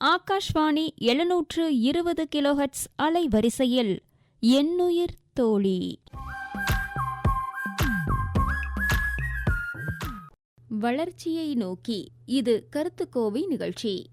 ஆகாஷ்வாணி எழுநூற்று இருபது கிலோஹெட்ஸ் அலைவரிசையில் எண்ணுயிர் தோழி வளர்ச்சியை நோக்கி இது கருத்துக்கோவை நிகழ்ச்சி.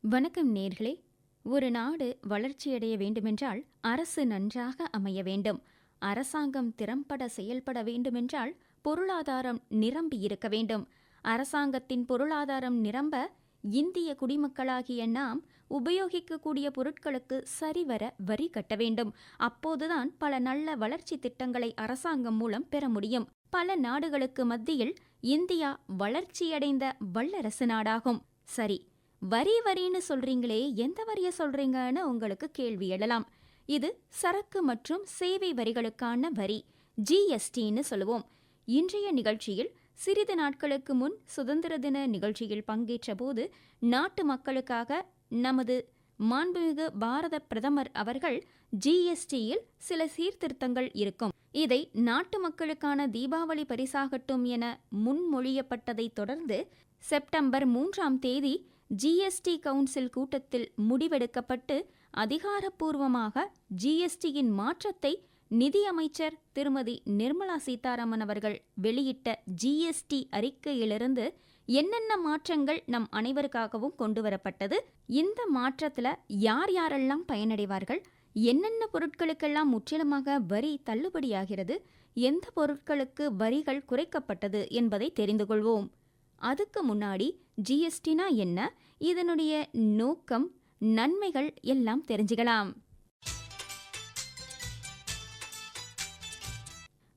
வணக்கம் நேர்களே. ஒரு நாடு வளர்ச்சியடைய வேண்டுமென்றால் அரசு நன்றாக அமைய வேண்டும். அரசாங்கம் திறம்பட செயல்பட வேண்டுமென்றால் பொருளாதாரம் நிரம்பி இருக்க வேண்டும். அரசாங்கத்தின் பொருளாதாரம் நிரம்ப இந்திய குடிமக்களாகிய நாம் உபயோகிக்கக்கூடிய பொருட்களுக்கு சரிவர வரி கட்ட வேண்டும். அப்போதுதான் பல நல்ல வளர்ச்சி திட்டங்களை அரசாங்கம் மூலம் பெற முடியும். பல நாடுகளுக்கு மத்தியில் இந்தியா வளர்ச்சியடைந்த வல்லரசு நாடாகும். சரி வரி வரின்னு சொல்றீங்களே எந்த வரிய சொல்றீங்கன்னு உங்களுக்கு கேள்வி எழலாம். இது சரக்கு மற்றும் சேவை வரிகளுக்கான வரி ஜிஎஸ்டின்னு சொல்லுவோம். இன்றைய நிகழ்ச்சியில் சிறிது நாட்களுக்கு முன் சுதந்திர தின நிகழ்ச்சியில் பங்கேற்ற போது நாட்டு மக்களுக்காக நமது மாண்புமிகு பாரத பிரதமர் அவர்கள் ஜிஎஸ்டியில் சில சீர்திருத்தங்கள் இருக்கும். இதை நாட்டு மக்களுக்கான தீபாவளி பரிசாகட்டும் என முன்மொழியப்பட்டதை தொடர்ந்து செப்டம்பர் மூன்றாம் தேதி ஜிஎஸ்டி கவுன்சில் கூட்டத்தில் முடிவெடுக்கப்பட்டு அதிகாரப்பூர்வமாக ஜிஎஸ்டியின் மாற்றத்தை நிதியமைச்சர் திருமதி நிர்மலா சீதாராமன் அவர்கள் வெளியிட்ட ஜிஎஸ்டி அறிக்கையிலிருந்து என்னென்ன மாற்றங்கள் நம் அனைவருக்காகவும் கொண்டு வரப்பட்டது இந்த மாற்றத்துல யார் யாரெல்லாம் பயனடைவார்கள் என்னென்ன பொருட்களுக்கெல்லாம் முற்றிலுமாக வரி தள்ளுபடியாகிறது எந்த பொருட்களுக்கு வரிகள் குறைக்கப்பட்டது என்பதை தெரிந்து கொள்வோம். அதுக்கு முன்னாடி ஜிஎஸ்டினா என்ன இதனுடைய நோக்கம் நன்மைகள் எல்லாம் தெரிஞ்சுக்கலாம்.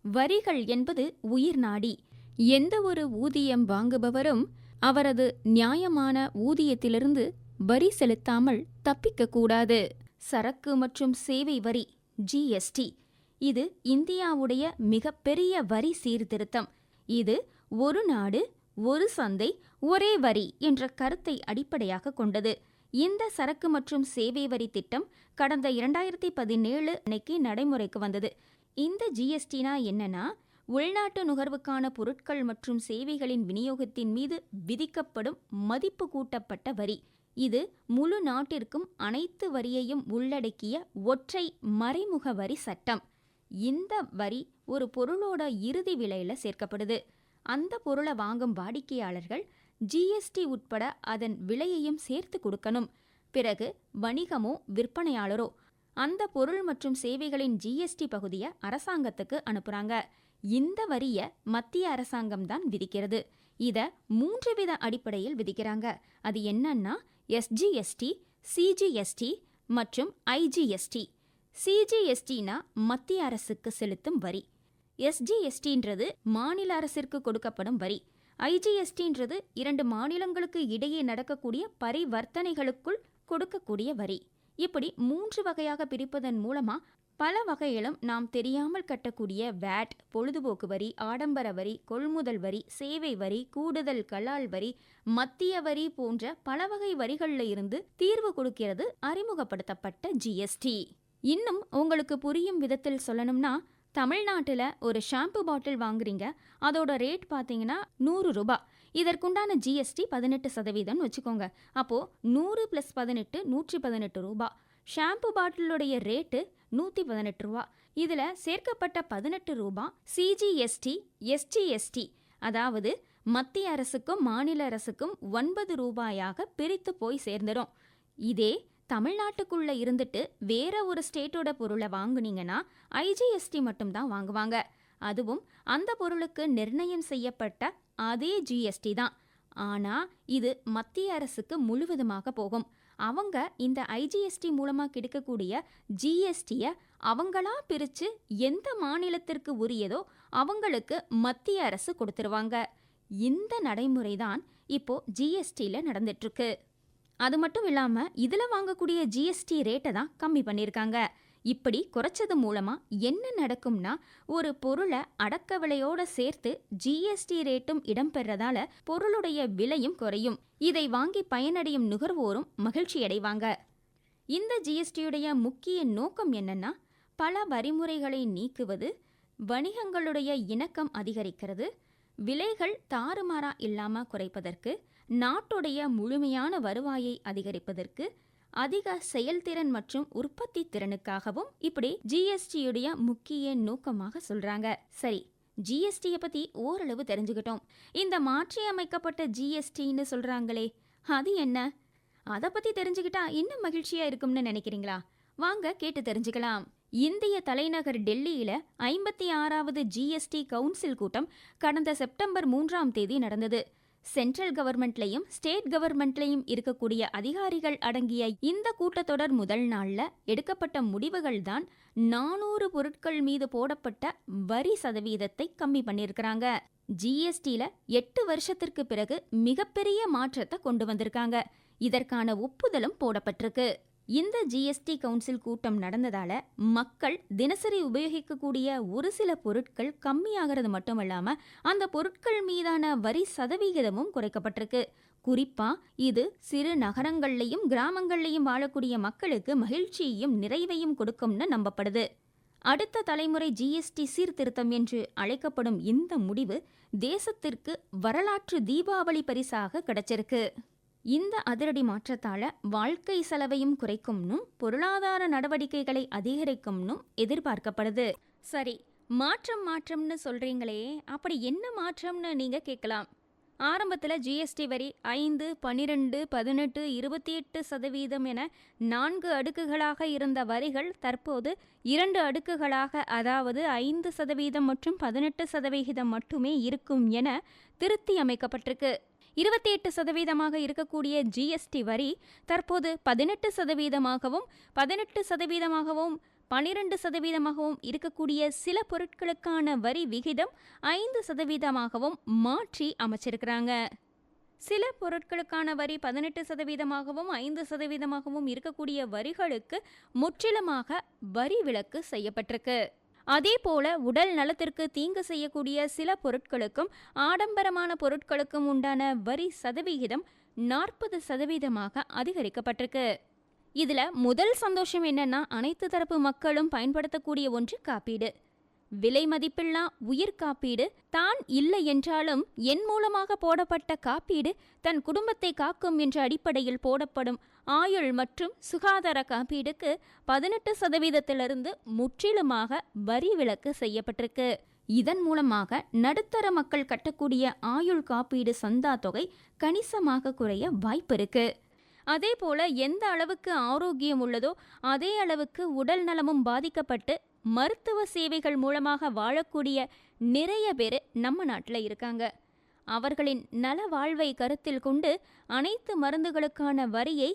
வரிகள் என்பது உயிர் நாடி. எந்த ஒரு ஊதியம் வாங்குபவரும் அவரது நியாயமான ஊதியத்திலிருந்து வரி செலுத்தாமல் தப்பிக்கக்கூடாது சரக்கு மற்றும் சேவை வரி ஜிஎஸ்டி இது இந்தியாவுடைய மிகப்பெரிய வரி சீர்திருத்தம். இது ஒரு நாடு ஒரு சந்தை ஒரே வரி என்ற கருத்தை அடிப்படையாக கொண்டது. இந்த சரக்கு மற்றும் சேவை வரி திட்டம் கடந்த இரண்டாயிரத்தி பதினேழு அன்னைக்கு நடைமுறைக்கு வந்தது. இந்த ஜிஎஸ்டினா என்னன்னா உள்நாட்டு நுகர்வுக்கான பொருட்கள் மற்றும் சேவைகளின் விநியோகத்தின் மீது விதிக்கப்படும் மதிப்பு கூட்டப்பட்ட வரி. இது முழு நாட்டிற்கும் அனைத்து வரியையும் உள்ளடக்கிய ஒற்றை மறைமுக வரி சட்டம். இந்த வரி ஒரு பொருளோட இறுதி விலையில சேர்க்கப்படுது. அந்த பொருளை வாங்கும் வாடிக்கையாளர்கள் ஜிஎஸ்டி உட்பட அதன் விலையையும் சேர்த்து கொடுக்கணும். பிறகு வணிகமோ விற்பனையாளரோ அந்த பொருள் மற்றும் சேவைகளின் ஜிஎஸ்டி பகுதியை அரசாங்கத்துக்கு அனுப்புறாங்க. இந்த வரிய மத்திய அரசாங்கம் தான் விதிக்கிறது. இத மூன்று வித அடிப்படையில் விதிக்கிறாங்க. அது என்னன்னா எஸ்ஜிஎஸ்டி சிஜிஎஸ்டி மற்றும் ஐஜிஎஸ்டி சிஜிஎஸ்டினா மத்திய அரசுக்கு செலுத்தும் வரி. எஸ்ஜிஎஸ்டின்றது மாநில அரசிற்கு கொடுக்கப்படும் வரி. ஐஜிஎஸ்டின்றது இரண்டு மாநிலங்களுக்கு இடையே நடக்கக்கூடிய பரிவர்த்தனைகளுக்குள் கொடுக்கக்கூடிய வரி. இப்படி மூன்று வகையாக பிரிப்பதன் மூலமா பல வகையிலும் நாம் தெரியாமல் கட்டக்கூடிய வேட் பொழுதுபோக்கு வரி ஆடம்பர வரி கொள்முதல் வரி சேவை வரி கூடுதல் கலால் வரி மத்திய வரி போன்ற பல வகை வரிகளில் இருந்து தீர்வு கொடுக்கிறது அறிமுகப்படுத்தப்பட்ட ஜிஎஸ்டி இன்னும் உங்களுக்கு புரியும் விதத்தில் சொல்லணும்னா தமிழ்நாட்டில் ஒரு ஷாம்பு பாட்டில் வாங்குறீங்க அதோட ரேட் பார்த்தீங்கன்னா நூறு ரூபாய் இதற்குண்டான ஜிஎஸ்டி பதினெட்டு சதவீதம்னு வச்சுக்கோங்க. அப்போது நூறு ப்ளஸ் பதினெட்டு நூற்றி பதினெட்டு ரூபா. ஷாம்பு பாட்டிலுடைய ரேட்டு நூற்றி பதினெட்டு ரூபா. இதில் சேர்க்கப்பட்ட பதினெட்டு ரூபா சிஜிஎஸ்டி எஸ்டிஎஸ்டி அதாவது மத்திய அரசுக்கும் மாநில அரசுக்கும் ஒன்பது ரூபாயாக பிரித்து போய் சேர்ந்துடும் இதே தமிழ்நாட்டுக்குள்ள இருந்துட்டு வேற ஒரு ஸ்டேட்டோட பொருளை வாங்குனீங்கன்னா ஐஜிஎஸ்டி மட்டும்தான் வாங்குவாங்க. அதுவும் அந்த பொருளுக்கு நிர்ணயம் செய்யப்பட்ட அதே ஜிஎஸ்டி தான். ஆனா இது மத்திய அரசுக்கு முழுவதுமாக போகும். அவங்க இந்த ஐஜிஎஸ்டி மூலமா கிடைக்கக்கூடிய ஜிஎஸ்டியை அவங்களா பிரிச்சு எந்த மாநிலத்திற்கு உரியதோ அவங்களுக்கு மத்திய அரசு கொடுத்துருவாங்க. இந்த நடைமுறை தான் இப்போ ஜிஎஸ்டியில் நடந்துட்டு இருக்கு. அது மட்டும் இல்லாமல் இதில் வாங்கக்கூடிய ஜிஎஸ்டி ரேட்டை தான் கம்மி பண்ணியிருக்காங்க இப்படி குறைச்சது மூலமா என்ன நடக்கும்னா ஒரு பொருளை அடக்க விலையோட சேர்த்து ஜிஎஸ்டி ரேட்டும் இடம்பெறதால பொருளுடைய விலையும் குறையும். இதை வாங்கி பயனடையும் நுகர்வோரும் மகிழ்ச்சி அடைவாங்க. இந்த ஜிஎஸ்டியுடைய முக்கிய நோக்கம் என்னன்னா பல வரிமுறைகளை நீக்குவது வணிகங்களுடைய இணக்கம் அதிகரிக்கிறது விலைகள் தாறுமாறா இல்லாம குறைப்பதற்கு நாட்டுடைய முழுமையான வருவாயை அதிகரிப்பதற்கு அதிக செயல்திறன் மற்றும் உற்பத்தி திறனுக்காகவும் இப்படி ஜிஎஸ்டியுடைய முக்கிய நோக்கமாக சொல்றாங்க. சரி ஜிஎஸ்டியை பத்தி ஓரளவு தெரிஞ்சுக்கிட்டோம். இந்த மாற்றியமைக்கப்பட்ட ஜிஎஸ்டின்னு சொல்றாங்களே அது என்ன? அதை பத்தி தெரிஞ்சுக்கிட்டா இன்னும் மகிழ்ச்சியா இருக்கும்னு நினைக்கிறீங்களா? வாங்க கேட்டு தெரிஞ்சுக்கலாம். இந்திய தலைநகர் டெல்லியில ஐம்பத்தி ஆறாவது ஜிஎஸ்டி கவுன்சில் கூட்டம் கடந்த செப்டம்பர் மூன்றாம் தேதி நடந்தது. சென்ட்ரல் கவர்மெண்ட்லயும் ஸ்டேட் கவர்மெண்ட்லயும் இருக்கக்கூடிய அதிகாரிகள் அடங்கிய இந்த கூட்டத்தொடர் முதல் நாள்ல எடுக்கப்பட்ட முடிவுகள் தான் நானூறு பொருட்கள் மீது போடப்பட்ட வரி சதவீதத்தை கம்மி பண்ணியிருக்கிறாங்க. ஜிஎஸ்டில எட்டு வருஷத்திற்கு பிறகு மிகப்பெரிய மாற்றத்தை கொண்டு வந்திருக்காங்க. இதற்கான ஒப்புதலும் போடப்பட்டிருக்கு. இந்த ஜிஎஸ்டி கவுன்சில் கூட்டம் நடந்ததால மக்கள் தினசரி உபயோகிக்கக்கூடிய ஒரு சில பொருட்கள் கம்மியாகிறது மட்டுமல்லாம அந்த பொருட்கள் மீதான வரி சதவிகிதமும் குறைக்கப்பட்டிருக்கு. குறிப்பா இது சிறு நகரங்கள்லையும் கிராமங்கள்லையும் வாழக்கூடிய மக்களுக்கு மகிழ்ச்சியையும் நிறைவையும் கொடுக்கும்னு நம்பப்படுது. அடுத்த தலைமுறை ஜிஎஸ்டி சீர்திருத்தம் என்று அழைக்கப்படும் இந்த முடிவு தேசத்திற்கு வரலாற்று தீபாவளி பரிசாக கிடைச்சிருக்கு. இந்த அதிரடி மாற்றத்தால வாழ்க்கை செலவையும் குறைக்கும்னும் பொருளாதார நடவடிக்கைகளை அதிகரிக்கும்னும் எதிர்பார்க்கப்படுது. சரி மாற்றம் மாற்றம்னு சொல்றீங்களே அப்படி என்ன மாற்றம்னு நீங்க கேட்கலாம்? ஆரம்பத்தில் ஜிஎஸ்டி வரி ஐந்து பன்னிரெண்டு பதினெட்டு இருபத்தி எட்டு சதவீதம் என நான்கு அடுக்குகளாக இருந்த வரிகள் தற்போது இரண்டு அடுக்குகளாக அதாவது ஐந்து சதவீதம் மற்றும் பதினெட்டு சதவிகிதம் மட்டுமே இருக்கும் என திருத்தி அமைக்கப்பட்டிருக்கு. இருபத்தி எட்டு சதவீதமாக இருக்கக்கூடிய ஜிஎஸ்டி வரி தற்போது பதினெட்டு சதவீதமாகவும் பதினெட்டு சதவீதமாகவும் பனிரெண்டு சதவீதமாகவும் இருக்கக்கூடிய சில பொருட்களுக்கான வரி விகிதம் ஐந்து சதவீதமாகவும் மாற்றி அமைச்சிருக்கிறாங்க. சில பொருட்களுக்கான வரி பதினெட்டு சதவீதமாகவும் ஐந்து சதவீதமாகவும் இருக்கக்கூடிய வரிகளுக்கு முற்றிலுமாக வரி விலக்கு செய்யப்பட்டிருக்கு. அதே போல உடல் நலத்திற்கு தீங்கு செய்யக்கூடிய சில பொருட்களுக்கும் ஆடம்பரமான பொருட்களுக்கும் உண்டான வரி சதவிகிதம் நாற்பது சதவீதமாக அதிகரிக்கப்பட்டிருக்கு. இதுல முதல் சந்தோஷம் என்னன்னா அனைத்து தரப்பு மக்களும் பயன்படுத்தக்கூடிய ஒன்று காப்பீடு. விலை மதிப்பில்லா உயிர் காப்பீடு தான் இல்லை என்றாலும் என் மூலமாக போடப்பட்ட காப்பீடு தன் குடும்பத்தை காக்கும் என்ற அடிப்படையில் போடப்படும் ஆயுள் மற்றும் சுகாதார காப்பீடுக்கு பதினெட்டு சதவீதத்திலிருந்து முற்றிலுமாக வரி விலக்கு செய்யப்பட்டிருக்கு. இதன் மூலமாக நடுத்தர மக்கள் கட்டக்கூடிய ஆயுள் காப்பீடு சந்தா தொகை கணிசமாக குறைய வாய்ப்பு இருக்கு. அதே போல எந்த அளவுக்கு ஆரோக்கியம் உள்ளதோ அதே அளவுக்கு உடல் நலமும் பாதிக்கப்பட்டு மருத்துவ சேவைகள் மூலமாக வாழக்கூடிய நிறைய பேர் நம்ம நாட்டில் இருக்காங்க. அவர்களின் நல வாழ்வை கருத்தில் கொண்டு அனைத்து மருந்துகளுக்கான வரியை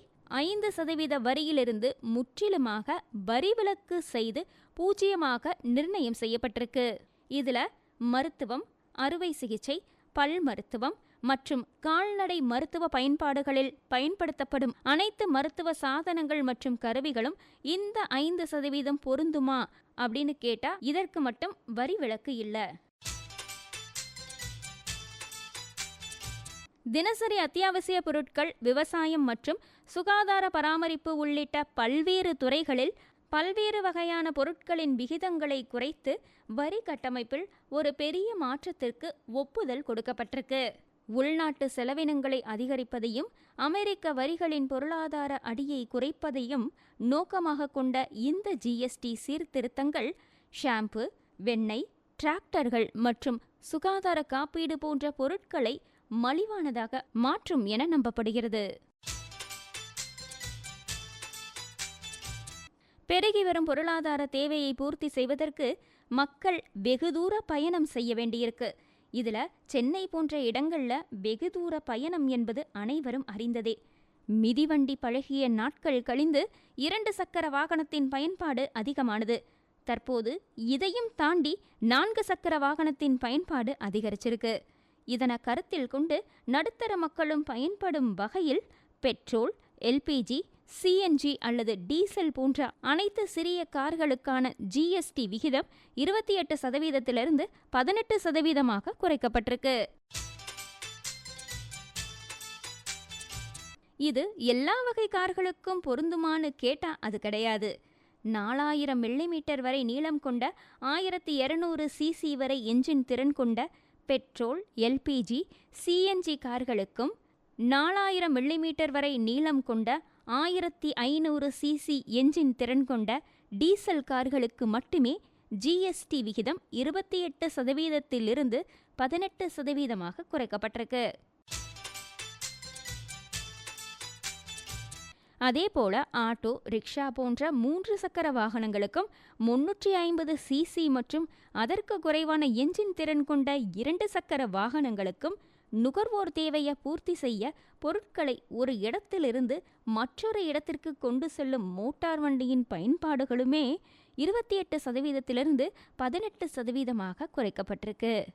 ஐந்து சதவீத வரியிலிருந்து முற்றிலுமாக வரி விலக்கு செய்து பூஜ்ஜியமாக நிர்ணயம் செய்யப்பட்டிருக்கு. இதுல மருத்துவம் அறுவை சிகிச்சை பல் மருத்துவம் மற்றும் கால்நடை மருத்துவ பயன்பாடுகளில் பயன்படுத்தப்படும் அனைத்து மருத்துவ சாதனங்கள் மற்றும் கருவிகளும் இந்த ஐந்து சதவீதம் பொருந்துமா அப்படின்னு கேட்டா இதற்கு மட்டும் வரி விலக்கு இல்லை. தினசரி அத்தியாவசிய பொருட்கள் விவசாயம் மற்றும் சுகாதார பராமரிப்பு உள்ளிட்ட பல்வேறு துறைகளில் பல்வேறு வகையான பொருட்களின் விகிதங்களை குறைத்து வரி கட்டமைப்பில் ஒரு பெரிய மாற்றத்திற்கு ஒப்புதல் கொடுக்கப்பட்டிருக்கு. உள்நாட்டு செலவினங்களை அதிகரிப்பதையும் அமெரிக்க வரிகளின் பொருளாதார அடியை குறைப்பதையும் நோக்கமாக கொண்ட இந்த ஜிஎஸ்டி சீர்திருத்தங்கள் ஷாம்பு வெண்ணெய் டிராக்டர்கள் மற்றும் சுகாதார காப்பீடு போன்ற பொருட்களை மலிவானதாக மாற்றும் என நம்பப்படுகிறது. பெருகி வரும் பொருளாதார தேவையை பூர்த்தி செய்வதற்கு மக்கள் வெகு தூர பயணம் செய்ய வேண்டியிருக்கு. இதுல சென்னை போன்ற இடங்கள்ல வெகு தூர பயணம் என்பது அனைவரும் அறிந்ததே. மிதிவண்டி பழகிய நாட்கள் கழிந்து இரண்டு சக்கர வாகனத்தின் பயன்பாடு அதிகமானது. தற்போது இதையும் தாண்டி நான்கு சக்கர வாகனத்தின் பயன்பாடு அதிகரிச்சிருக்கு. இதனை கருத்தில் கொண்டு நடுத்தர மக்களும் பயன்படும் வகையில் பெட்ரோல் எல்பிஜி சிஎன்ஜி அல்லது டீசல் போன்ற அனைத்து சிறிய கார்களுக்கான ஜிஎஸ்டி விகிதம் இருபத்தி எட்டு சதவீதத்திலிருந்து பதினெட்டு சதவீதமாக குறைக்கப்பட்டிருக்கு. இது எல்லா வகை கார்களுக்கும் பொருந்துமான்னு கேட்டா அது கிடையாது. நாலாயிரம் மில்லிமீட்டர் வரை நீளம் கொண்ட ஆயிரத்தி இருநூறு சிசி வரை என்ஜின் திறன் கொண்ட பெட்ரோல் எல்பிஜி சிஎன்ஜி கார்களுக்கும் நாலாயிரம் மில்லிமீட்டர் வரை நீளம் கொண்ட ஆயிரத்தி ஐநூறு சிசி என்ஜின் திறன் கொண்ட டீசல் கார்களுக்கு மட்டுமே ஜிஎஸ்டி விகிதம் இருபத்தி எட்டு சதவீதத்திலிருந்து பதினெட்டு சதவீதமாக குறைக்கப்பட்டிருக்கு. அதேபோல ஆட்டோ ரிக்ஷா போன்ற மூன்று சக்கர வாகனங்களுக்கும் முன்னூற்றி ஐம்பது சிசி மற்றும் அதற்கு குறைவான என்ஜின் திறன் கொண்ட இரண்டு சக்கர வாகனங்களுக்கும் நுகர்வோர் தேவையை பூர்த்தி செய்ய பொருட்களை ஒரு இடத்திலிருந்து மற்றொரு இடத்திற்கு கொண்டு செல்லும் மோட்டார் வண்டியின் பயன்பாடுகளுமே இருபத்தி எட்டு சதவீதத்திலிருந்து பதினெட்டு சதவீதமாக குறைக்கப்பட்டிருக்கு.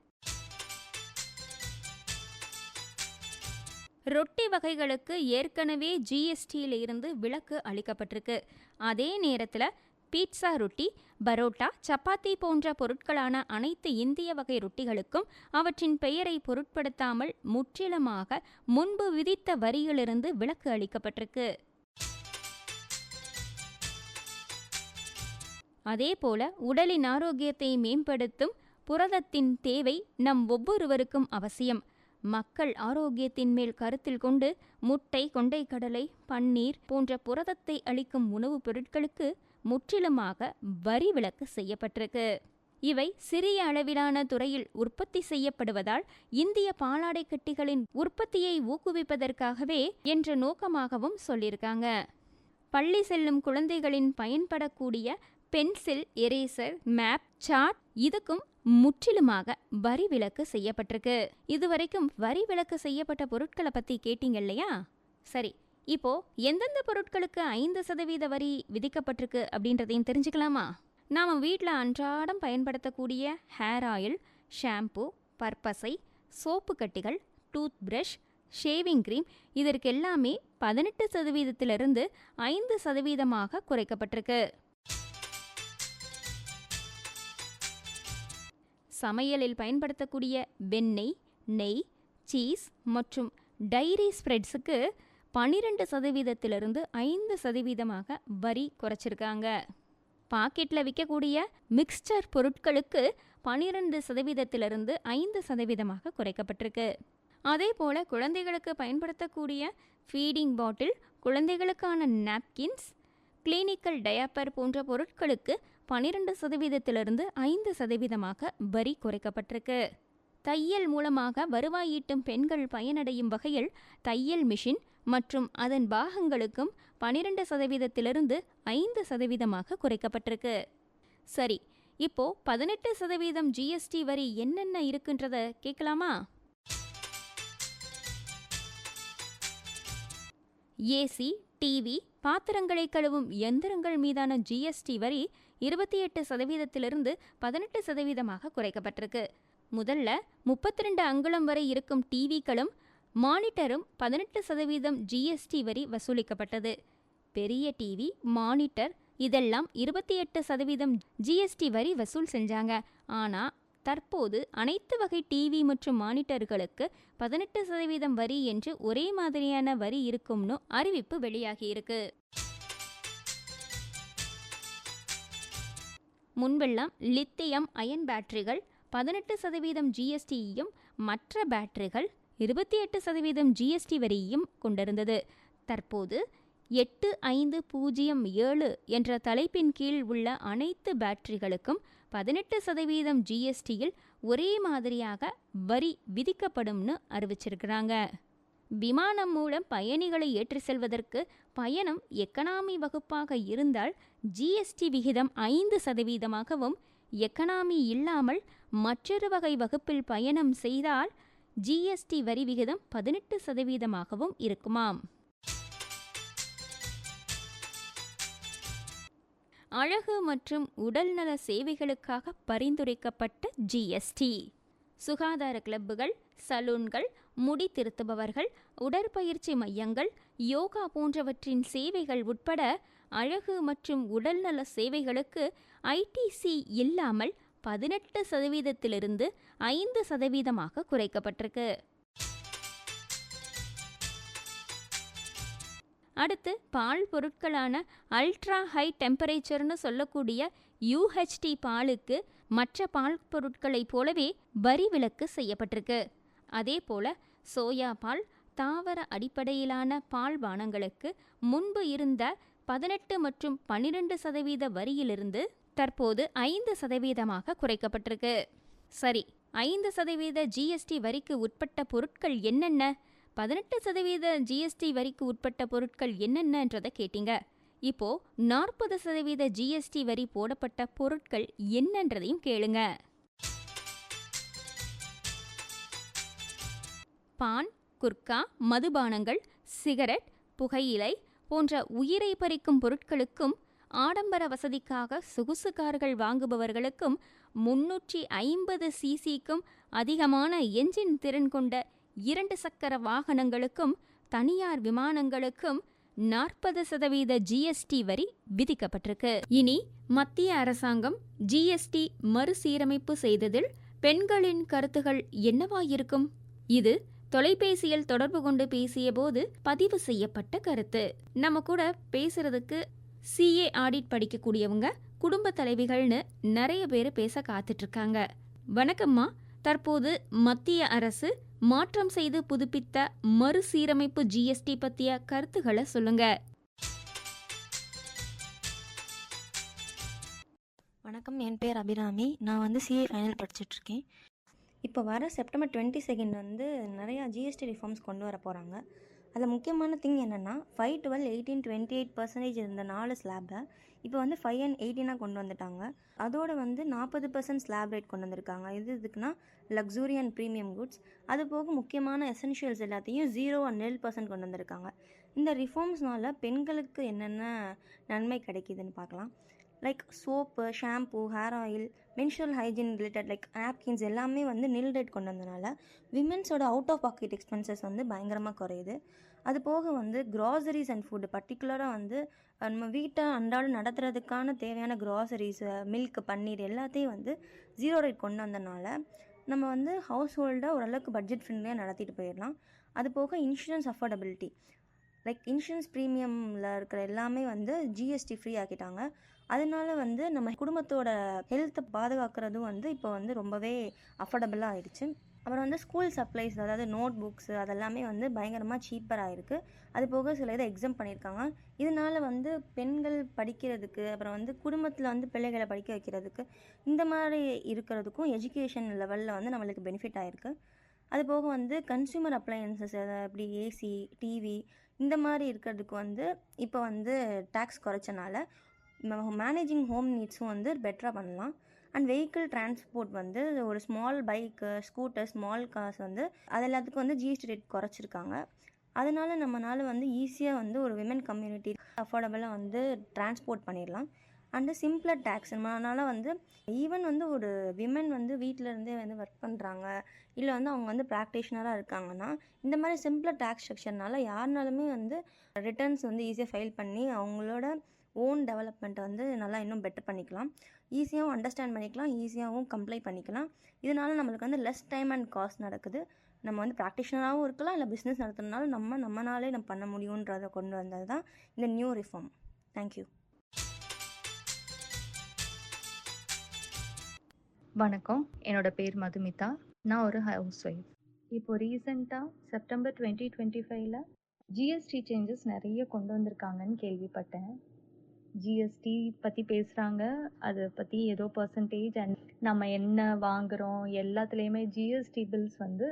ரொட்டி வகைகளுக்கு ஏற்கனவே ஜிஎஸ்டியிலிருந்து விலக்கு அளிக்கப்பட்டிருக்கு. அதே நேரத்தில் பீட்சா ரொட்டி பரோட்டா சப்பாத்தி போன்ற பொருட்களான அனைத்து இந்திய வகை ரொட்டிகளுக்கும் அவற்றின் பெயரை பொருட்படுத்தாமல் முற்றிலுமாக முன்பு விதித்த வரியிலிருந்து விலக்கு அளிக்கப்பட்டிருக்கு. அதேபோல உடலின் ஆரோக்கியத்தை மேம்படுத்தும் புரதத்தின் தேவை நம் ஒவ்வொருவருக்கும் அவசியம். மக்கள் ஆரோக்கியத்தின் மேல் கருத்தில் கொண்டு முட்டை கொண்டைக்கடலை பன்னீர் போன்ற புரதத்தை அளிக்கும் உணவுப் பொருட்களுக்கு முற்றிலுமாக வரி விலக்கு செய்யப்பட்டிருக்கு. இவை சிறிய அளவிலான துறையில் உற்பத்தி செய்யப்படுவதால் இந்திய பாலாடை கட்டிகளின் உற்பத்தியை ஊக்குவிப்பதற்காகவே என்ற நோக்கமாகவும் சொல்லியிருக்காங்க. பள்ளி செல்லும் குழந்தைகளின் பயன்படக்கூடிய பென்சில் எரேசர் மேப் சார்ட் இதுக்கும் முற்றிலுமாக வரி விலக்கு செய்யப்பட்டிருக்கு. இதுவரைக்கும் வரி விலக்கு செய்யப்பட்ட பொருட்களை பத்தி கேட்டீங்க இல்லையா? சரி இப்போ எந்தெந்த பொருட்களுக்கு ஐந்து சதவீத வரி விதிக்கப்பட்டிருக்கு அப்படின்றதையும் தெரிஞ்சுக்கலாமா? நாம் வீட்டில் அன்றாடம் பயன்படுத்தக்கூடிய ஹேர் ஆயில் ஷாம்பு பற்பசை சோப்பு கட்டிகள் டூத் பிரஷ் ஷேவிங் க்ரீம் இதற்கு எல்லாமே பதினெட்டு சதவீதத்திலிருந்து ஐந்து சதவீதமாக குறைக்கப்பட்டிருக்கு. சமையலில் பயன்படுத்தக்கூடிய வெண்ணெய் நெய் சீஸ் மற்றும் டைரி ஸ்ப்ரெட்ஸுக்கு பனிரெண்டு சதவீதத்திலிருந்து ஐந்து சதவீதமாக வரி குறைச்சிருக்காங்க. பாக்கெட்டில் விற்கக்கூடிய மிக்ஸ்சர் பொருட்களுக்கு பனிரெண்டு சதவீதத்திலிருந்து ஐந்து சதவீதமாக குறைக்கப்பட்டிருக்கு. அதே போல் குழந்தைகளுக்கு பயன்படுத்தக்கூடிய ஃபீடிங் பாட்டில் குழந்தைகளுக்கான நாப்கின்ஸ் கிளினிக்கல் டயாப்பர் போன்ற பொருட்களுக்கு பனிரெண்டு சதவீதத்திலிருந்து ஐந்து சதவீதமாக வரி குறைக்கப்பட்டிருக்கு. தையல் மூலமாக வருவாய் ஈட்டும் பெண்கள் பயனடையும் வகையில் தையல் மிஷின் மற்றும் அதன் பாகங்களுக்கும் பனிரெண்டு சதவீதத்திலிருந்து ஐந்து சதவீதமாக குறைக்கப்பட்டிருக்கு. சரி இப்போ பதினெட்டு சதவீதம் ஜிஎஸ்டி வரி என்னென்ன இருக்குன்றத கேட்கலாமா? ஏசி டிவி பாத்திரங்களை கழுவும் எந்திரங்கள் மீதான ஜிஎஸ்டி வரி இருபத்தி எட்டு சதவீதத்திலிருந்து பதினெட்டு சதவீதமாக குறைக்கப்பட்டிருக்கு. முதல்ல முப்பத்தி ரெண்டு அங்குலம் வரை இருக்கும் டிவிக்களும் மானிட்டரும் பதினெட்டு சதவீதம் ஜிஎஸ்டி வரி வசூலிக்கப்பட்டது. பெரிய டிவி மானிட்டர் இதெல்லாம் இருபத்தி எட்டு சதவீதம் ஜிஎஸ்டி வரி வசூல் செஞ்சாங்க. ஆனால் தற்போது அனைத்து வகை டிவி மற்றும் மானிட்டர்களுக்கு பதினெட்டு சதவீதம் வரி என்று ஒரே மாதிரியான வரி இருக்கும்னு அறிவிப்பு வெளியாகியிருக்கு முன்பெல்லாம் லித்தியம் அயன் பேட்டரிகள் பதினெட்டு சதவீதம் ஜிஎஸ்டியையும் மற்ற பேட்டரிகள் இருபத்தி எட்டு சதவீதம் ஜிஎஸ்டி வரியையும் கொண்டிருந்தது. தற்போது எட்டு ஐந்து பூஜ்ஜியம் ஏழு என்ற தலைப்பின் கீழ் உள்ள அனைத்து பேட்டரிகளுக்கும் பதினெட்டு சதவீதம் ஜிஎஸ்டியில் ஒரே மாதிரியாக வரி விதிக்கப்படும்னு அறிவிச்சிருக்கிறாங்க. விமானம் மூலம் பயணிகளை ஏற்றி செல்வதற்கு பயணம் எக்கனாமி வகுப்பாக இருந்தால் ஜிஎஸ்டி விகிதம் ஐந்து சதவீதமாகவும் எக்கனாமி இல்லாமல் மற்றொரு வகை வகுப்பில் பயணம் செய்தால் ஜிஎஸ்டி வரி விகிதம் பதினெட்டு சதவீதமாகவும் இருக்குமாம். அழகு மற்றும் உடல்நல சேவைகளுக்காக பரிந்துரைக்கப்பட்ட ஜிஎஸ்டி. சுகாதார கிளப்புகள் சலூன்கள் முடி திருத்துபவர்கள் உடற்பயிற்சி மையங்கள் யோகா போன்றவற்றின் சேவைகள் உட்பட அழகு மற்றும் உடல்நல சேவைகளுக்கு ஐடிசி இல்லாமல் பதினெட்டு சதவீதத்திலிருந்து ஐந்து சதவீதமாக குறைக்கப்பட்டிருக்கு. அடுத்து பால் பொருட்களான அல்ட்ரா ஹை டெம்பரேச்சர்னு சொல்லக்கூடிய யூஹெச்டி பாலுக்கு மற்ற பால் பொருட்களைப் போலவே வரி விலக்கு செய்யப்பட்டிருக்கு. அதே போல சோயா பால் தாவர அடிப்படையிலான பால் பானங்களுக்கு முன்பு இருந்த பதினெட்டு மற்றும் பன்னிரண்டு சதவீத வரியிலிருந்து தற்போது ஐந்து சதவீதமாக குறைக்கப்பட்டிருக்கு. சரி ஐந்து சதவீத ஜிஎஸ்டி வரிக்கு உட்பட்ட பொருட்கள் என்னென்ன? பதினெட்டு சதவீத ஜிஎஸ்டி வரிக்கு உட்பட்ட பொருட்கள் என்னென்னன்றதை கேட்டீங்க. இப்போ நாற்பது சதவீத ஜிஎஸ்டி வரி போடப்பட்ட பொருட்கள் என்னன்றதையும் கேளுங்க. பான் குர்கா மதுபானங்கள் சிகரெட் புகையிலை போன்ற உயிரை பறிக்கும் பொருட்களுக்கும் ஆடம்பர வசதிக்காக சொகுசு கார்கள் வாங்குபவர்களுக்கும் முன்னூற்றி ஐம்பது சிசிக்கும் அதிகமான என்ஜின் திறன் கொண்ட இரண்டு சக்கர வாகனங்களுக்கும் தனியார் விமானங்களுக்கும் நாற்பது சதவீத ஜிஎஸ்டி வரி விதிக்கப்பட்டிருக்கு. இனி மத்திய அரசாங்கம் ஜிஎஸ்டி மறுசீரமைப்பு செய்ததில் பெண்களின் கருத்துகள் என்னவாயிருக்கும்? இது தொலைபேசியில் தொடர்பு கொண்டு பேசியபோது பதிவு செய்யப்பட்ட கருத்து. நம்ம கூட பேசுறதுக்கு சிஏ ஆடிட் படிக்கக்கூடியவங்க குடும்ப தலைவிகள்னு நிறைய பேர் பேச காத்துட்டு இருக்காங்க வணக்கம்மா. தற்போது மத்திய அரசு மாற்றம் செய்து புதுப்பித்த மறுசீரமைப்பு ஜிஎஸ்டி பத்திய கருத்துக்களை சொல்லுங்க. வணக்கம். என் பேர் அபிராமி. நான் வந்து சிஏ ஃபைனல் படிச்சுட்ருக்கேன். இப்போ வர செப்டம்பர் டுவெண்ட்டி செகண்ட் வந்து நிறையா ஜிஎஸ்டி ரிஃபார்ம்ஸ் கொண்டு வர போகிறாங்க அதில் முக்கியமான திங் என்னென்னா five twelve eighteen twenty eight percentage இருந்த நாலு ஸ்லாபை இப்போ வந்து ஃபைவ் அண்ட் எயிட்டீனாக கொண்டு வந்துட்டாங்க. அதோட வந்து நாற்பது பர்சன்ட் ஸ்லாப் ரேட் கொண்டு வந்திருக்காங்க. இது எதுக்குன்னா லக்ஸூரி அண்ட் ப்ரீமியம் குட்ஸ் அது போக முக்கியமான எசென்ஷியல்ஸ் எல்லாத்தையும் ஜீரோ அண்ட் நெல் பர்சன்ட் கொண்டு வந்திருக்காங்க. இந்த ரிஃபார்ம்ஸ்னால பெண்களுக்கு என்னென்ன நன்மை கிடைக்குதுன்னு பார்க்கலாம். Like soap shampoo hair oil menstrual hygiene related like napkins எல்லாமே வந்து நில் ரேட் கொண்டு வந்தனால விமென்ஸோட அவுட் ஆஃப் பாக்கெட் எக்ஸ்பென்சஸ் வந்து பயங்கரமாக குறையுது. அது போக வந்து க்ராசரிஸ் அண்ட் ஃபுட்டு பர்டிகுலராக வந்து நம்ம வீட்டை அன்றாடம் நடத்துறதுக்கான தேவையான க்ராசரிஸ் மில்க் பன்னீர் எல்லாத்தையும் வந்து ஜீரோ ரேட் கொண்டு வந்தனால நம்ம வந்து ஹவுஸ் ஹோல்டை ஓரளவுக்கு பட்ஜெட் ஃப்ரெண்ட்லியாக நடத்திட்டு போயிடலாம். அது போக இன்சூரன்ஸ் அஃபோர்டபிலிட்டி லைக் இன்சூரன்ஸ் ப்ரீமியமில் இருக்கிற எல்லாமே வந்து ஜிஎஸ்டி ஃப்ரீ ஆக்கிட்டாங்க. அதனால வந்து நம்ம குடும்பத்தோட ஹெல்த்தை பாதுகாக்கிறதும் வந்து இப்போ வந்து ரொம்பவே அஃபோர்டபுளாக ஆயிடுச்சு. அப்புறம் வந்து ஸ்கூல் சப்ளைஸ் அதாவது நோட் புக்ஸு அதெல்லாமே வந்து பயங்கரமாக சீப்பராக இருக்குது அது போக சில இதை எக்ஸாம் பண்ணியிருக்காங்க. இதனால் வந்து பெண்கள் படிக்கிறதுக்கு அப்புறம் வந்து குடும்பத்தில் வந்து பிள்ளைகளை படிக்க வைக்கிறதுக்கு இந்த மாதிரி இருக்கிறதுக்கும் எஜுகேஷன் லெவலில் வந்து நம்மளுக்கு பெனிஃபிட் ஆகிருக்கு அது போக வந்து கன்சியூமர் அப்ளையன்சஸ் அப்படி ஏசி டிவி இந்த மாதிரி இருக்கிறதுக்கு வந்து இப்போ வந்து டேக்ஸ் குறைச்சனால மேனேஜிங் ஹோம் நீட்ஸும் வந்து பெட்டராக பண்ணலாம். அண்ட் வெஹிக்கிள் டிரான்ஸ்போர்ட் வந்து ஒரு small bike scooter small cars வந்து அது எல்லாத்துக்கும் வந்து ஜிஎஸ்டி ரேட் குறைச்சிருக்காங்க. அதனால நம்மளால வந்து ஈஸியாக வந்து ஒரு விமன் கம்யூனிட்டி அஃபோர்டபுளாக வந்து டிரான்ஸ்போர்ட் பண்ணிடலாம். அண்டு சிம்பிளர் டேக்ஸ் அதனால் வந்து ஈவன் வந்து ஒரு விமன் வந்து வீட்டில் இருந்தே வந்து ஒர்க் பண்ணுறாங்க இல்லை வந்து அவங்க வந்து ப்ராக்டிஷனராக இருக்காங்கன்னா இந்த மாதிரி சிம்பிளர் டேக்ஸ் ஸ்ட்ரக்சர்னால யாருனாலுமே வந்து ரிட்டர்ன்ஸ் வந்து ஈஸியாக ஃபைல் பண்ணி அவங்களோட ஓன் டெவலப்மெண்ட்டை வந்து நல்லா இன்னும் பெட்டர் பண்ணிக்கலாம். ஈஸியாகவும் அண்டர்ஸ்டாண்ட் பண்ணிக்கலாம் ஈஸியாகவும் கம்ப்ளை பண்ணிக்கலாம். இதனால் நம்மளுக்கு வந்து லெஸ் டைம் அண்ட் காஸ்ட் நடக்குது. நம்ம வந்து ப்ராக்டிஷனராகவும் இருக்கலாம் இல்லை பிஸ்னஸ் நடத்துறதுனால நம்ம நம்மனாலே நம்ம பண்ண முடியுன்றதை கொண்டு வந்தது தான் இந்த நியூ ரிஃபார்ம் தேங்க்யூ வணக்கம். என்னோட பேர் மதுமிதா. நான் ஒரு ஹவுஸ் ஒய்ஃப் இப்போ ரீசெண்டாக செப்டம்பர் டுவெண்ட்டி டுவெண்ட்டி ஃபைவ்ல ஜிஎஸ்டி சேஞ்சஸ் நிறைய கொண்டு வந்திருக்காங்கன்னு கேள்விப்பட்டேன். ஜிஎஸ்டி பற்றி பேசுகிறாங்க அதை பற்றி ஏதோ பர்சன்டேஜ் அண்ட் நம்ம என்ன வாங்குகிறோம் எல்லாத்துலேயுமே ஜிஎஸ்டி பில்ஸ் வந்து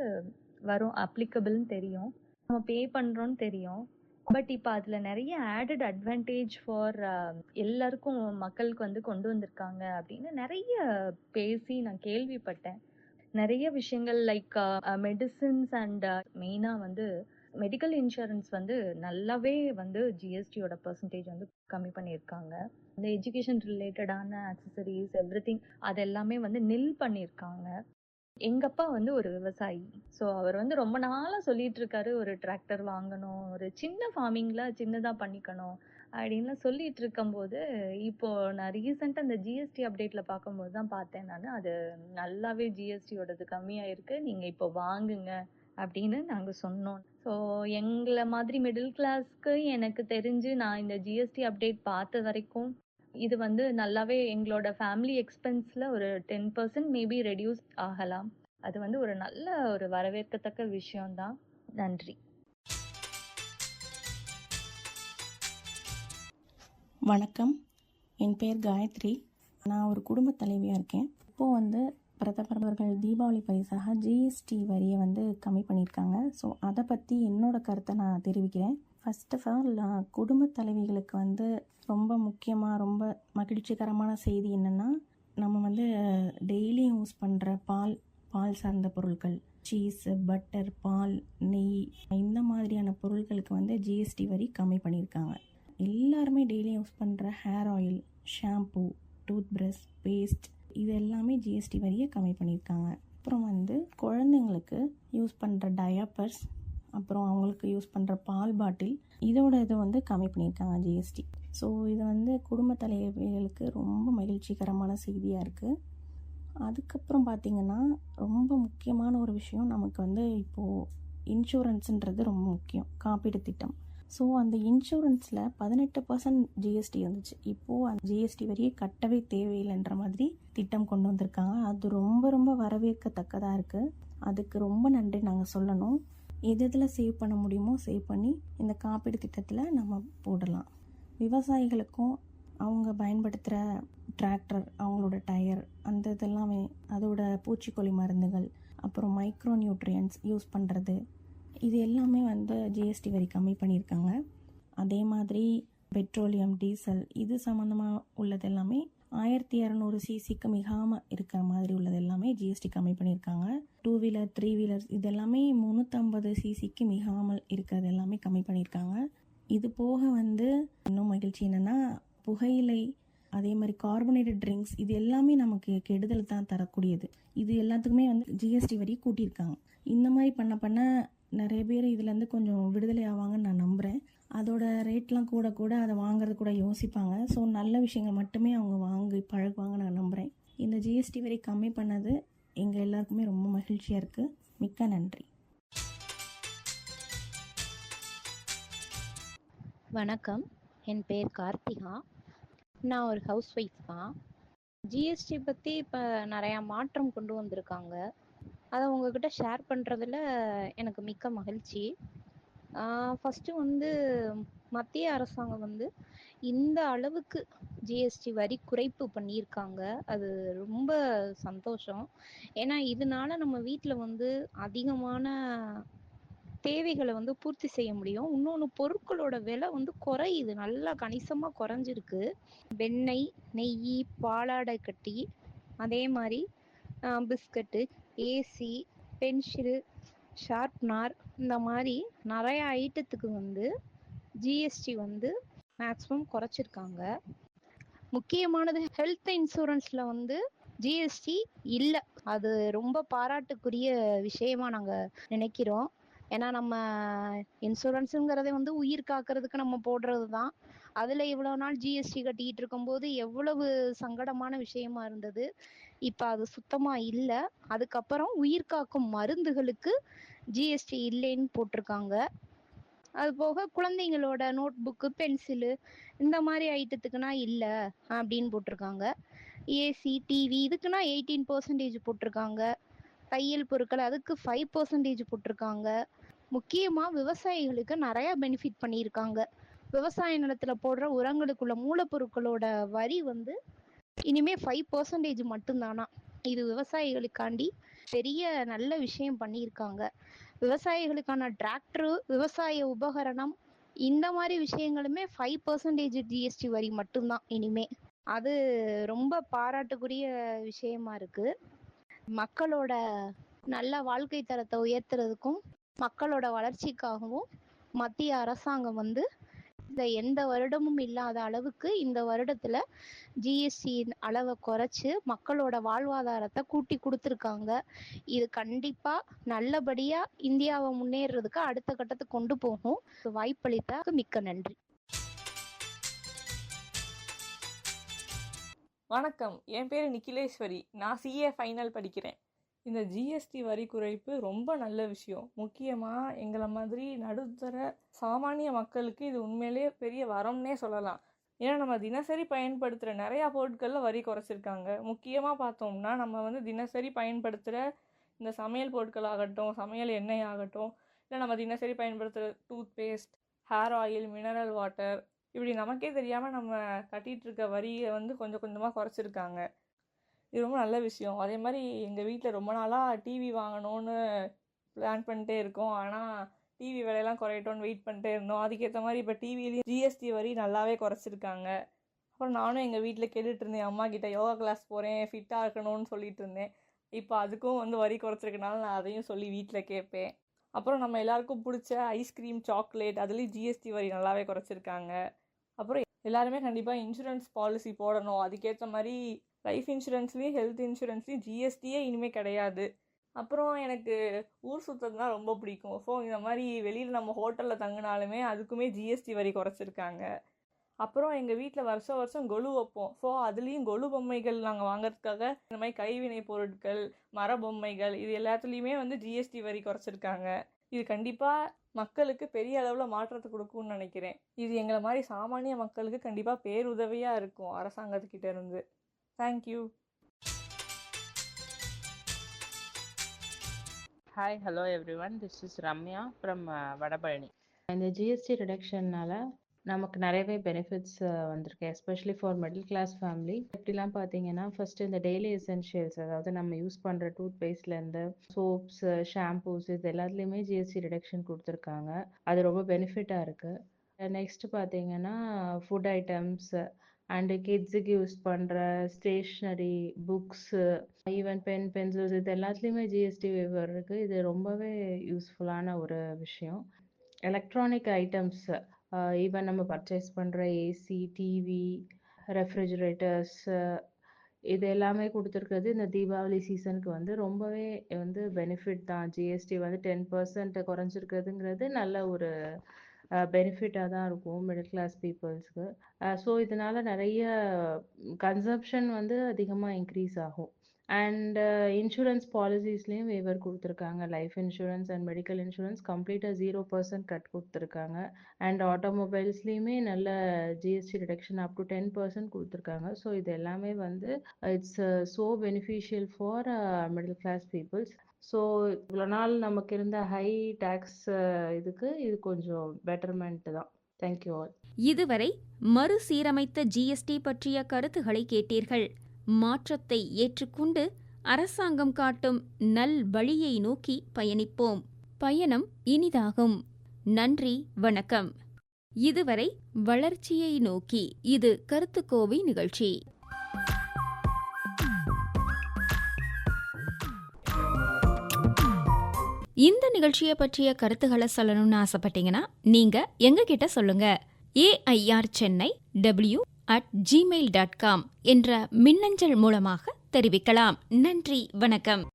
வரும் அப்ளிகபிள்னு தெரியும். நம்ம பே பண்ணுறோன்னு தெரியும். பட் இப்போ அதில் நிறைய ஆடட் அட்வான்டேஜ் ஃபார் எல்லாருக்கும் மக்களுக்கு வந்து கொண்டு வந்திருக்காங்க அப்படின்னு நிறைய பேசி நான் கேள்விப்பட்டேன். நிறைய விஷயங்கள் லைக் மெடிசின்ஸ் அண்ட் மெயினாக வந்து மெடிக்கல் இன்சூரன்ஸ் வந்து நல்லாவே வந்து ஜிஎஸ்டியோட பர்சன்டேஜ் வந்து கம்மி பண்ணியிருக்காங்க. இந்த எஜுகேஷன் ரிலேட்டடான அக்சசரிஸ் எவ்ரி திங் அது எல்லாமே வந்து நில் பண்ணியிருக்காங்க. எங்க அப்பா வந்து ஒரு விவசாயி. ஸோ அவர் வந்து ரொம்ப நாளாக சொல்லிட்டு இருக்காரு ஒரு டிராக்டர் வாங்கணும் ஒரு சின்ன ஃபார்மிங்ல சின்னதாக பண்ணிக்கணும் அப்படின்லாம் சொல்லிட்டு இருக்கும்போது இப்போ நான் ரீசெண்டாக அந்த ஜிஎஸ்டி அப்டேட்ல பார்க்கும்போது தான் பார்த்தேன் நான். அது நல்லாவே ஜிஎஸ்டியோடது கம்மியாக இருக்கு நீங்க இப்போ வாங்குங்க அப்படின்னு நாங்கள் சொன்னோம். ஸோ எங்களை மாதிரி மிடில் கிளாஸ்க்கு எனக்கு தெரிஞ்சு நான் இந்த ஜிஎஸ்டி அப்டேட் பார்த்த வரைக்கும் இது வந்து நல்லாவே எங்களோட ஃபேமிலி எக்ஸ்பென்ஸில் ஒரு டென் பர்சன்ட் மேபி ரெடியூஸ் ஆகலாம். அது வந்து ஒரு நல்ல ஒரு வரவேற்கத்தக்க விஷயம்தான். நன்றி. வணக்கம். என் பேர் காயத்ரி. நான் ஒரு குடும்பத் தலைவியாக இருக்கேன். இப்போது வந்து பிரதமர் அவர்கள் தீபாவளி பரிசாக ஜிஎஸ்டி வரியை வந்து கம்மி பண்ணியிருக்காங்க. ஸோ அதை பற்றி என்னோட கருத்தை நான் தெரிவிக்கிறேன். ஃபஸ்ட் ஆஃப் ஆல் குடும்பத் தலைவிகளுக்கு வந்து ரொம்ப முக்கியமாக ரொம்ப மகிழ்ச்சிகரமான செய்தி என்னென்னா நம்ம வந்து டெய்லியும் யூஸ் பண்ணுற பால் பால் சார்ந்த பொருட்கள் சீஸ் பட்டர் பால் நெய் இந்த மாதிரியான பொருட்களுக்கு வந்து ஜிஎஸ்டி வரி கம்மி பண்ணியிருக்காங்க. எல்லாருமே டெய்லி யூஸ் பண்ணுற hair oil shampoo tooth brush paste இது எல்லாமே ஜிஎஸ்டி வரியை கம்மி பண்ணியிருக்காங்க. அப்புறம் வந்து குழந்தைங்களுக்கு யூஸ் பண்ணுற டயப்பர்ஸ் அப்புறம் அவங்களுக்கு யூஸ் பண்ணுற பால் பாட்டில் இதோட இது வந்து கம்மி பண்ணியிருக்காங்க ஜிஎஸ்டி ஸோ இது வந்து குடும்ப தலைவர்களுக்கு ரொம்ப மகிழ்ச்சிகரமான செய்தியாக இருக்குது அதுக்கப்புறம் பார்த்திங்கன்னா ரொம்ப முக்கியமான ஒரு விஷயம் நமக்கு வந்து இப்போது இன்சூரன்ஸுன்றது ரொம்ப முக்கியம். காப்பீடு திட்டம். ஸோ அந்த இன்சூரன்ஸில் பதினெட்டு பர்சன்ட் ஜிஎஸ்டி இருந்துச்சு இப்போது அந்த ஜிஎஸ்டி வரியை கட்டவே தேவையில்லைன்ற மாதிரி திட்டம் கொண்டு வந்திருக்காங்க. அது ரொம்ப ரொம்ப வரவேற்கத்தக்கதாக இருக்குது அதுக்கு ரொம்ப நன்றி நாங்கள் சொல்லணும். எது எதில் சேவ் பண்ண முடியுமோ சேவ் பண்ணி இந்த காப்பீடு திட்டத்தில் நம்ம போடலாம். விவசாயிகளுக்கும் அவங்க பயன்படுத்துகிற டிராக்டர் அவங்களோட டயர் அந்த இதெல்லாமே அதோட பூச்சிக்கொல்லி மருந்துகள் அப்புறம் மைக்ரோ நியூட்ரியன்ஸ் யூஸ் பண்ணுறது இது எல்லாமே வந்து ஜிஎஸ்டி வரி கம்மி பண்ணியிருக்காங்க. அதே மாதிரி பெட்ரோலியம் டீசல் இது சம்மந்தமாக உள்ளது எல்லாமே ஆயிரத்தி இரநூறு சிசிக்கு மிகாமல் இருக்கிற மாதிரி உள்ளது எல்லாமே ஜிஎஸ்டி கம்மி பண்ணியிருக்காங்க. டூ வீலர் த்ரீ வீலர்ஸ் இது எல்லாமே முந்நூற்றம்பது சிசிக்கு மிகாமல் இருக்கிறது எல்லாமே கம்மி பண்ணியிருக்காங்க. இது போக வந்து இன்னும் மகிழ்ச்சி என்னென்னா புகையிலை அதே மாதிரி கார்பனேட்டட் ட்ரிங்க்ஸ் இது எல்லாமே நமக்கு கெடுதல் தான் தரக்கூடியது. இது எல்லாத்துக்குமே வந்து ஜிஎஸ்டி வரி கூட்டியிருக்காங்க. இந்த மாதிரி பண்ண பண்ண நிறைய பேர் இதுலேருந்து கொஞ்சம் விடுதலை ஆவாங்கன்னு நான் நம்புகிறேன் அதோட ரேட்லாம் கூட கூட அதை வாங்குறது கூட யோசிப்பாங்க. ஸோ நல்ல விஷயங்கள் மட்டுமே அவங்க வாங்கி பழகுவாங்க நான் நம்புகிறேன் இந்த ஜிஎஸ்டி வரி கம்மி பண்ணது எங்கள் எல்லாருக்குமே ரொம்ப மகிழ்ச்சியாக இருக்குது மிக்க நன்றி. வணக்கம். என் பேர் கார்த்திகா. நான் ஒரு ஹவுஸ் ஒய்ஃப் தான் ஜிஎஸ்டி பற்றி இப்போ நிறையா மாற்றம் கொண்டு வந்திருக்காங்க. அதை உங்ககிட்ட ஷேர் பண்ணுறதுல எனக்கு மிக்க மகிழ்ச்சி. ஃபஸ்ட்டு வந்து மத்திய அரசாங்கம் வந்து இந்த அளவுக்கு ஜிஎஸ்டி வரி குறைப்பு பண்ணியிருக்காங்க. அது ரொம்ப சந்தோஷம். ஏன்னா இதனால நம்ம வீட்டில் வந்து அதிகமான தேவைகளை வந்து பூர்த்தி செய்ய முடியும். இன்னொன்று பொருட்களோட விலை வந்து குறையுது. நல்லா கணிசமாக குறைஞ்சிருக்கு. வெண்ணெய் நெய் பாலாடை கட்டி அதே மாதிரி பிஸ்கட்டு ஏசி பென்சில் ஷார்ப்னர் இந்த மாதிரி நிறைய ஐட்டத்துக்கு வந்து ஜிஎஸ்டி வந்து மேக்ஸிமம் குறைச்சிருக்காங்க. முக்கியமானது ஹெல்த் இன்சூரன்ஸில் வந்து ஜிஎஸ்டி இல்லை. அது ரொம்ப பாராட்டுக்குரிய விஷயமா நாங்கள் நினைக்கிறோம். ஏன்னா நம்ம இன்சூரன்ஸுங்கிறதே வந்து உயிர் காக்கிறதுக்கு நம்ம போடுறது தான் அதில் இவ்வளோ நாள் ஜிஎஸ்டி கட்டிக்கிட்டு இருக்கும்போது எவ்வளவு சங்கடமான விஷயமா இருந்தது. இப்போ அது சுத்தமாக இல்லை. அதுக்கப்புறம் உயிர் காக்கும் மருந்துகளுக்கு ஜிஎஸ்டி இல்லைன்னு போட்டிருக்காங்க. அது போக குழந்தைங்களோட நோட் புக்கு பென்சிலு இந்த மாதிரி ஐட்டத்துக்குனா இல்லை அப்படின்னு போட்டிருக்காங்க. ஏசி டிவி இதுக்குன்னா எயிட்டீன் பர்சன்டேஜ் போட்டிருக்காங்க. தையல் பொருட்கள் அதுக்கு ஃபைவ் பர்சன்டேஜ் போட்டிருக்காங்க. முக்கியமாக விவசாயிகளுக்கு நிறையா பெனிஃபிட் பண்ணியிருக்காங்க. விவசாய நிலத்தில் போடுற உரங்களுக்குள்ள மூலப்பொருட்களோட வரி வந்து இனிமே ஃபைவ் பர்சன்டேஜ் மட்டும்தானா? இது விவசாயிகளுக்காண்டி பெரிய நல்ல விஷயம் பண்ணியிருக்காங்க. விவசாயிகளுக்கான டிராக்டரு விவசாய உபகரணம் இந்த மாதிரி விஷயங்களுமே ஃபைவ் பர்சன்டேஜ் ஜிஎஸ்டி வரி மட்டும்தான் இனிமே. அது ரொம்ப பாராட்டுக்குரிய விஷயமா இருக்கு. மக்களோட நல்ல வாழ்க்கை தரத்தை உயர்த்துறதுக்கும் மக்களோட வளர்ச்சிக்காகவும் மத்திய அரசாங்கம் வந்து இந்த எந்த வருடமும் இல்லாத அளவுக்கு இந்த வருடத்துல ஜிஎஸ்டி அளவை குறைச்சு மக்களோட வாழ்வாதாரத்தை கூட்டி கொடுத்துருக்காங்க. இது கண்டிப்பா நல்லபடியா இந்தியாவை முன்னேறதுக்கு அடுத்த கட்டத்துக்கு கொண்டு போகும். வாய்ப்பளித்த மிக்க நன்றி. வணக்கம். என் பேர் நிக்கிலேஸ்வரி. நான் சிஏ ஃபைனல் படிக்கிறேன். இந்த ஜிஎஸ்டி வரி குறைப்பு ரொம்ப நல்ல விஷயம். முக்கியமாக எங்களை மாதிரி நடுத்தர சாமானிய மக்களுக்கு இது உண்மையிலேயே பெரிய வரம்னே சொல்லலாம். ஏன்னா நம்ம தினசரி பயன்படுத்துகிற நிறையா பொருட்களில் வரி குறைச்சிருக்காங்க. முக்கியமாக பார்த்தோம்னா நம்ம வந்து தினசரி பயன்படுத்துகிற இந்த சமையல் பொருட்கள் ஆகட்டும் சமையல் எண்ணெய் ஆகட்டும் இல்லை நம்ம தினசரி பயன்படுத்துகிற tooth paste hair oil mineral water இப்படி நமக்கே தெரியாமல் நம்ம கட்டிகிட்டு இருக்க வரியை வந்து கொஞ்சம் கொஞ்சமாக குறைச்சிருக்காங்க. இது ரொம்ப நல்ல விஷயம். அதே மாதிரி எங்கள் வீட்டில் ரொம்ப நாளாக டிவி வாங்கணும்னு பிளான் பண்ணிட்டே இருக்கோம். ஆனால் டிவி விலையெல்லாம் குறையட்டோன்னு வெயிட் பண்ணிட்டே இருந்தோம். அதுக்கேற்ற மாதிரி இப்போ டிவிலையும் ஜிஎஸ்டி வரி நல்லாவே குறைச்சிருக்காங்க. அப்புறம் நானும் எங்கள் வீட்டில் கேட்டுட்டு இருந்தேன். அம்மா கிட்ட யோகா கிளாஸ் போகிறேன் ஃபிட்டாக இருக்கணும்னு சொல்லிட்டு இருந்தேன். இப்போ அதுக்கும் வந்து வரி குறைச்சிருக்கனால நான் அதையும் சொல்லி வீட்டில் கேட்பேன். அப்புறம் நம்ம எல்லாருக்கும் பிடிச்ச ஐஸ்கிரீம் சாக்லேட் அதுலேயும் ஜிஎஸ்டி வரி நல்லாவே குறைச்சிருக்காங்க. அப்புறம் எல்லாருமே கண்டிப்பாக இன்சூரன்ஸ் பாலிசி போடணும். அதுக்கேற்ற மாதிரி லைஃப் இன்சூரன்ஸ்லேயும் ஹெல்த் இன்சூரன்ஸ்லேயும் ஜிஎஸ்டியே இனிமேல் கிடையாது. அப்புறம் எனக்கு ஊர் சுற்றுறதுனா ரொம்ப பிடிக்கும். ஸோ இந்த மாதிரி வெளியில் நம்ம ஹோட்டலில் தங்கினாலுமே அதுக்குமே ஜிஎஸ்டி வரி குறைச்சிருக்காங்க. அப்புறம் எங்கள் வீட்டில் வருஷம் வருஷம் கொலு வைப்போம். ஸோ அதுலேயும் கொலு பொம்மைகள் நாங்கள் வாங்குறதுக்காக இந்த மாதிரி கைவினை பொருட்கள் மர பொம்மைகள் இது எல்லாத்துலேயுமே வந்து ஜிஎஸ்டி வரி குறைச்சிருக்காங்க. இது கண்டிப்பாக மக்களுக்கு பெரிய அளவில் மாற்றத்தை கொடுக்கும்னு நினைக்கிறேன். இது எங்களை மாதிரி சாமானிய மக்களுக்கு கண்டிப்பாக பேருதவியாக இருக்கும் அரசாங்கத்துக்கிட்டேருந்து thank you hi hello everyone this is Ramya from Vadapalani இந்த ஜிஎஸ்டி ரிடக்ஷன்னால நமக்கு நிறையவே பெனிஃபிட்ஸ் வந்திருக்கு especially for middle class family எப்படிலாம் பார்த்தீங்கன்னா ஃபர்ஸ்ட் இந்த டெய்லி எசென்ஷியல்ஸ் அதாவது நம்ம யூஸ் பண்ணுற டூத் பேஸ்ட்லேருந்து சோப்ஸ் ஷாம்பூஸ் இது எல்லாத்துலேயுமே ஜிஎஸ்டி ரிடக்ஷன் கொடுத்துருக்காங்க. அது ரொம்ப பெனிஃபிட்டாக இருக்குது நெக்ஸ்ட் பார்த்தீங்கன்னா ஃபுட் ஐட்டம்ஸ் அண்டு கிட்ஸுக்கு யூஸ் பண்ணுற stationery books even pen pencils இது எல்லாத்துலேயுமே ஜிஎஸ்டி வேவர் இருக்குது இது ரொம்பவே யூஸ்ஃபுல்லான ஒரு விஷயம். எலக்ட்ரானிக் ஐட்டம்ஸ் ஈவன் நம்ம பர்ச்சேஸ் பண்ணுற ஏசி டிவி ரெஃப்ரிஜிரேட்டர்ஸ் இது எல்லாமே கொடுத்துருக்கிறது இந்த தீபாவளி சீசனுக்கு வந்து ரொம்பவே வந்து பெனிஃபிட் தான். ஜிஎஸ்டி வந்து டென் பர்சன்ட் குறைஞ்சிருக்கிறதுங்கிறது நல்ல ஒரு பெனிஃபிட்டாக தான் இருக்கும் மிடில் கிளாஸ் பீப்புள்ஸ்க்கு ஸோ இதனால் நிறைய கன்சப்ஷன் வந்து அதிகமாக இன்க்ரீஸ் ஆகும். அண்ட் இன்சூரன்ஸ் பாலிசிஸ்லேயும் வேவர் கொடுத்துருக்காங்க. Life insurance and medical insurance கம்ப்ளீட்டாக ஜீரோ பர்சன்ட் கட் கொடுத்துருக்காங்க. அண்ட் ஆட்டோமொபைல்ஸ்லேயுமே நல்ல GST reduction up to ten percent கொடுத்துருக்காங்க. ஸோ இது எல்லாமே வந்து it's so beneficial for middle class peoples so இவ்வளோ நாள் நமக்கு இருந்த ஹை டேக்ஸ் இதுக்கு இது கொஞ்சம் பெட்டர்மெண்ட் தான். தேங்க்யூ ஆல் இதுவரை மறுசீரமைத்த ஜிஎஸ்டி பற்றிய கருத்துக்களை கேட்டீர்கள். மாற்றத்தை ஏற்றுக்கொண்டு அரசாங்கம் காட்டும் நல் வழியை நோக்கி பயணிப்போம். பயணம் இனிதாகும். நன்றி வணக்கம். இதுவரை வளர்ச்சியை நோக்கி இது கருத்துக்கோவை நிகழ்ச்சி. இந்த நிகழ்ச்சியை பற்றிய கருத்துக்களை சொல்லணும்னு ஆசைப்பட்டீங்கன்னா நீங்க எங்க கிட்ட சொல்லுங்க AIR Chennai W at Gmail dot com என்ற மின்னஞ்சல் மூலமாக தெரிவிக்கலாம். நன்றி வணக்கம்.